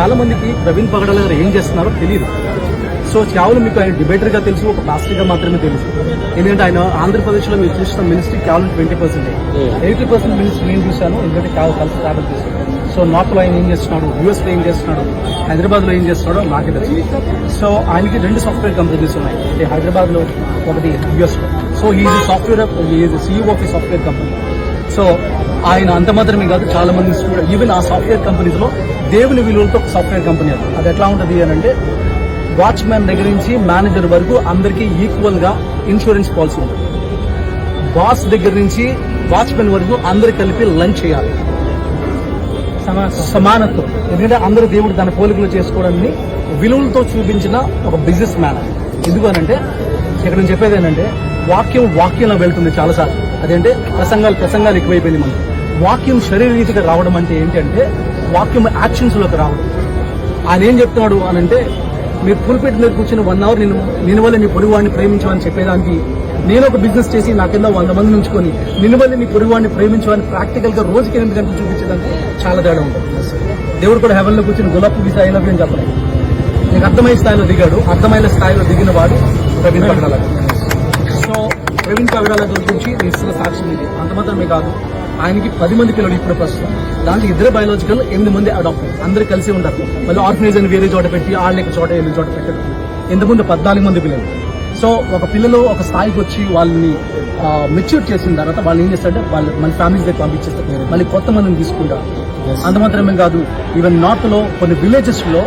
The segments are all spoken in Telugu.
చాలా మందికి ప్రవీణ్ పగడాల గారు ఏం చేస్తున్నారో తెలియదు సో కేవలం మీకు ఆయన డిబేటర్గా తెలుసు ఒక పాస్టర్గా మాత్రమే తెలుసు. ఎందుకంటే ఆయన ఆంధ్రప్రదేశ్లో మీరు చూసిన మినిస్ట్రీ కేవలం twenty percent. Eighty percent ministry నేను చూశాను ఎందుకంటే కేవలం కలిసి ట్రావెల్ చేశాను సో నార్త్లో ఆయన ఏం చేస్తున్నాడు యూఎస్లో ఏం చేస్తున్నాడు హైదరాబాద్లో ఏం చేస్తున్నాడో నాకే తెలుసు. సో ఆయనకి రెండు సాఫ్ట్వేర్ కంపెనీస్ ఉన్నాయి. ఒకటి హైదరాబాద్లో ఒకటి యూఎస్లో సో ఈ సాఫ్ట్వేర్ సీఈఓ ఆఫ్ ఈ సాఫ్ట్వేర్ కంపెనీ. సో ఆయన అంత మాత్రమే కాదు చాలా మంది స్టూడెంట్ ఈవెన్ ఆ సాఫ్ట్వేర్ కంపెనీస్లో దేవుని విలువలతో ఒక సాఫ్ట్వేర్ కంపెనీ అది. అది ఎట్లా ఉంటుంది అని అంటే వాచ్మ్యాన్ దగ్గర నుంచి మేనేజర్ వరకు అందరికీ ఈక్వల్గా ఇన్సూరెన్స్ పాలసీ ఉంటుంది. బాస్ దగ్గర నుంచి వాచ్మెన్ వరకు అందరు కలిపి లంచ్ చేయాలి. సమానత్వం. ఎందుకంటే అందరూ దేవుడు తన పోలికలు చేసుకోవడాన్ని విలువలతో చూపించిన ఒక బిజినెస్ మ్యాన్ ఎందుకు అనంటే ఇక్కడ నేను చెప్పేది ఏంటంటే వాక్యం వాక్యంలో వెళ్తుంది చాలాసార్లు. అదేంటే ప్రసంగాలు ప్రసంగాలు ఎక్కువైపోయింది మనకి. వాక్యం శరీరీతిగా రావడం అంటే ఏంటంటే వాక్యం యాక్షన్స్లోకి రావడం. ఆయన ఏం చెప్తున్నాడు అని అంటే మీరు పులిపెట్టి మీద కూర్చుని వన్ అవర్ నేను నేను వల్ల నీ పొరుగువాడిని ప్రేమించమని చెప్పేదానికి నేను ఒక బిజినెస్ చేసి నా కింద వంద మంది ఉంచుకొని నిన్ను వల్ల నీ పొరుగువాడిని ప్రేమించమని ప్రాక్టికల్గా రోజుకి ఎనిమిది గంటలు చూపించడానికి చాలా తేడా ఉంటుంది. దేవుడు కూడా హెవెన్లో కూర్చొని గులాబ్ గీత అయినప్పుడు నేను చెప్పలేదు. నీకు అర్థమయ్యే స్థాయిలో దిగాడు. అర్థమైన స్థాయిలో దిగిన వాడు ప్రవీణ్ పగడాల సో ప్రవీణ్ పగడాల గురించి నేను ఇస్తున్న సాక్ష్యం ఇది. అంత మాత్రమే కాదు ఆయనకి పది మంది పిల్లలు ఇప్పుడు ప్రస్తుతం. దాంట్లో ఇద్దరు బయాలజికల్ ఎనిమిది మంది అడాప్ట్ అందరు కలిసి ఉంటారు. మళ్ళీ ఆర్ఫనైజ్ అని వేరే చోట పెట్టి వాళ్ళకి ఒక చోట ఎనిమిది చోట పెట్టారు. ఇంతకుముందు పద్నాలుగు మంది పిల్లలు. సో ఒక పిల్లలు ఒక స్థాయికి వచ్చి వాళ్ళని మెచ్యూర్ చేసిన తర్వాత వాళ్ళు ఏం చేస్తారంటే వాళ్ళు మన ఫ్యామిలీస్ దగ్గర పంపించేస్తారు. మళ్ళీ కొత్త మందిని తీసుకుంటారు. అంత మాత్రమే కాదు ఈవెన్ నార్త్లో కొన్ని విలేజెస్లో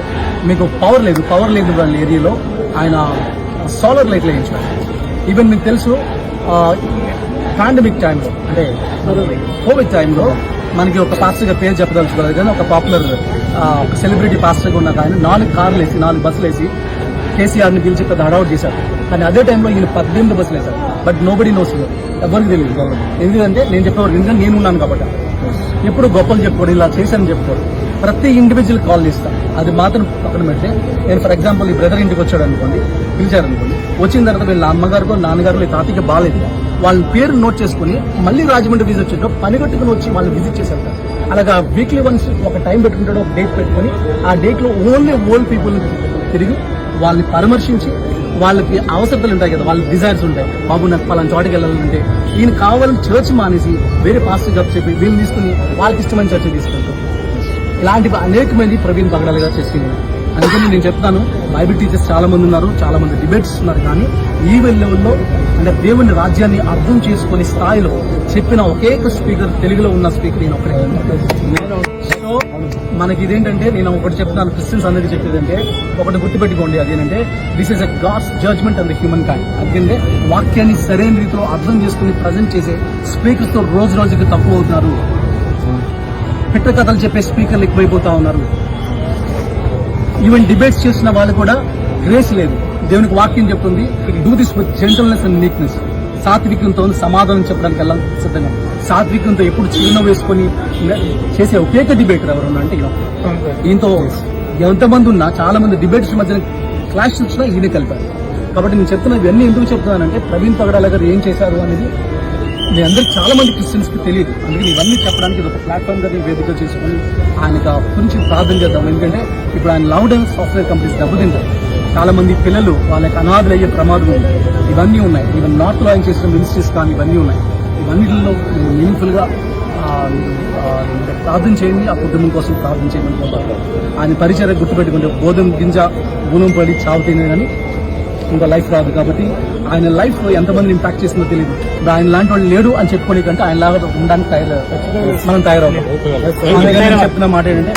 మీకు పవర్ లేదు. పవర్ లేదు వాళ్ళ ఏరియాలో ఆయన సోలార్ లైట్లు వేయించారు ఈవెన్ మీకు తెలుసు పాండమిక్ టైంలో అంటే కోవిడ్ టైంలో మనకి ఒక పాస్టర్ గారి పేరు చెప్పదలుచుకోలేదు కానీ ఒక పాపులర్ ఒక సెలబ్రిటీ పాస్టర్ ఉన్న ఆయన నాలుగు కార్లు వేసి నాలుగు బస్సులు వేసి కేసీఆర్ని పిలిచి పెద్ద హడావుట్ చేశారు కానీ అదే టైంలో ఈయన పద్దెనిమిది బస్సులు వేశారు బట్ నో బడీ నోస్ ఎవరికి తెలియదు. ఎందుకంటే నేను చెప్పేవారు ఎందుకంటే నేను ఉన్నాను కాబట్టి. ఎప్పుడు గొప్పలు చెప్పుకోడు ఇలా చేశానని చెప్పుకోడు. ప్రతి ఇండివిజువల్ కాల్ చేస్తాను అది మాత్రం పక్కన పెడితే నేను ఫర్ ఎగ్జాంపుల్ ఈ బ్రదర్ ఇంటికి వచ్చాడు అనుకోండి పిలిచారు అనుకోండి వచ్చిన తర్వాత వీళ్ళ అమ్మగారికో నాన్నగారు వీళ్ళ తాతకి బాగాలేదు వాళ్ళ పేరు నోట్ చేసుకుని మళ్ళీ రాజమండ్రి విజిట్ వచ్చాడు పని కట్టుకుని వచ్చి వాళ్ళు విజిట్ చేశారు అలాగా వీక్లీ వన్స్ ఒక టైం పెట్టుకుంటాడు ఒక డేట్ పెట్టుకుని ఆ డేట్లో ఓన్లీ ఓల్డ్ పీపుల్ తిరిగి వాళ్ళని పరామర్శించి వాళ్ళకి అవసరతలు ఉంటాయి కదా వాళ్ళ డిజైర్స్ ఉంటాయి. బాబు నాకు పలానా చోటకి వెళ్ళాలంటే ఈయన కావాలని చర్చ్ మానేసి వేరే పాస్టర్ జాబ్ చెప్పి వీళ్ళు తీసుకుని వాళ్ళకి ఇష్టమైన చర్చ తీసుకుంటారు ఇలాంటివి అనేక మంది ప్రవీణ్ పగడాలు గారు చేసింది. అందుకని నేను చెప్తాను బైబిల్ టీచర్స్ చాలా మంది ఉన్నారు చాలా మంది డిబేట్స్ ఉన్నారు కానీ ఈ లెవెల్లో అంటే దేవుని రాజ్యాన్ని అర్థం చేసుకునే స్థాయిలో చెప్పిన ఒకే ఒక స్పీకర్ తెలుగులో ఉన్న స్పీకర్ నేను ఒకటే సో మనకి ఇదేంటంటే నేను ఒకటి చెప్తాను క్రిస్టియన్స్ అందరికీ చెప్పేదంటే ఒకటి గుర్తుపెట్టుకోండి అదేంటంటే this is a God's judgment and the human kind అందుకంటే వాక్యాన్ని సరైన రీతిలో అర్థం చేసుకుని ప్రజెంట్ చేసే స్పీకర్స్తో రోజు రోజుకి తక్కువ అవుతున్నారు. పిట్ట కథలు చెప్పే స్పీకర్లు ఎక్కువైపోతా ఉన్నారు. ఈవెన్ డిబేట్స్ చేసిన వాళ్ళు కూడా గ్రేస్ లేదు. దేవునికి వాక్యం చెప్తుంది do this with gentleness and meekness సాత్వికంతో సమాధానం చెప్పడానికి వెళ్ళాలి సిద్ధంగా సాత్వికంతో ఎప్పుడు చిరునవ్వు వేసుకొని చేసే ఒకేక డిబేటర్ ఎవరు అంటే ఈయన. ఈయనతో ఎంతమంది ఉన్నా చాలా మంది డిబేట్స్ మధ్యన క్లాష్ వచ్చినా ఈయన కలిపారు. కాబట్టి నేను చెప్తున్నా ఇవన్నీ ఎందుకు చెప్తున్నానంటే ప్రవీణ్ పగడాల గారు ఏం చేశారు అనేది మీ అందరూ చాలా మంది క్రిస్టియన్స్కి తెలియదు. అందుకని ఇవన్నీ చెప్పడానికి ఇది ఒక ప్లాట్ఫామ్గా నేను వేదిక చేసుకుని ఆయనకు ఆ గురించి ప్రార్థన చేద్దాం. ఎందుకంటే ఇప్పుడు ఆయన లౌడ్ అండ్ సాఫ్ట్వేర్ కంపెనీస్ దెబ్బతింటారు. చాలా మంది పిల్లలు వాళ్ళకి అనాథులు అయ్యే ప్రమాదం ఉంది. ఇవన్నీ ఉన్నాయి. ఈవెన్ నార్త్లో ఆయన చేసిన మినిస్ట్రీస్ కానీ ఇవన్నీ ఉన్నాయి. ఇవన్నిటిలో మీనింగ్ఫుల్గా ప్రార్థన చేయండి. ఆ కుటుంబం కోసం ప్రార్థన చేయమని ఆయన పరిచయం గుర్తుపెట్టుకుంటే గోధుమ గింజ గుణం పడి చావుతేనే కానీ ఇంకా లైఫ్ రాదు కాబట్టి ఆయన లైఫ్ ఎంతమంది ఇంపాక్ట్ చేసిందో తెలియదు ఆయన లాంటి వాళ్ళు లేడు అని చెప్పుకోని కంటే ఆయన లాగా ఉండడానికి తయారు మనం తయారవుతాం. చెప్తున్న మాట ఏంటంటే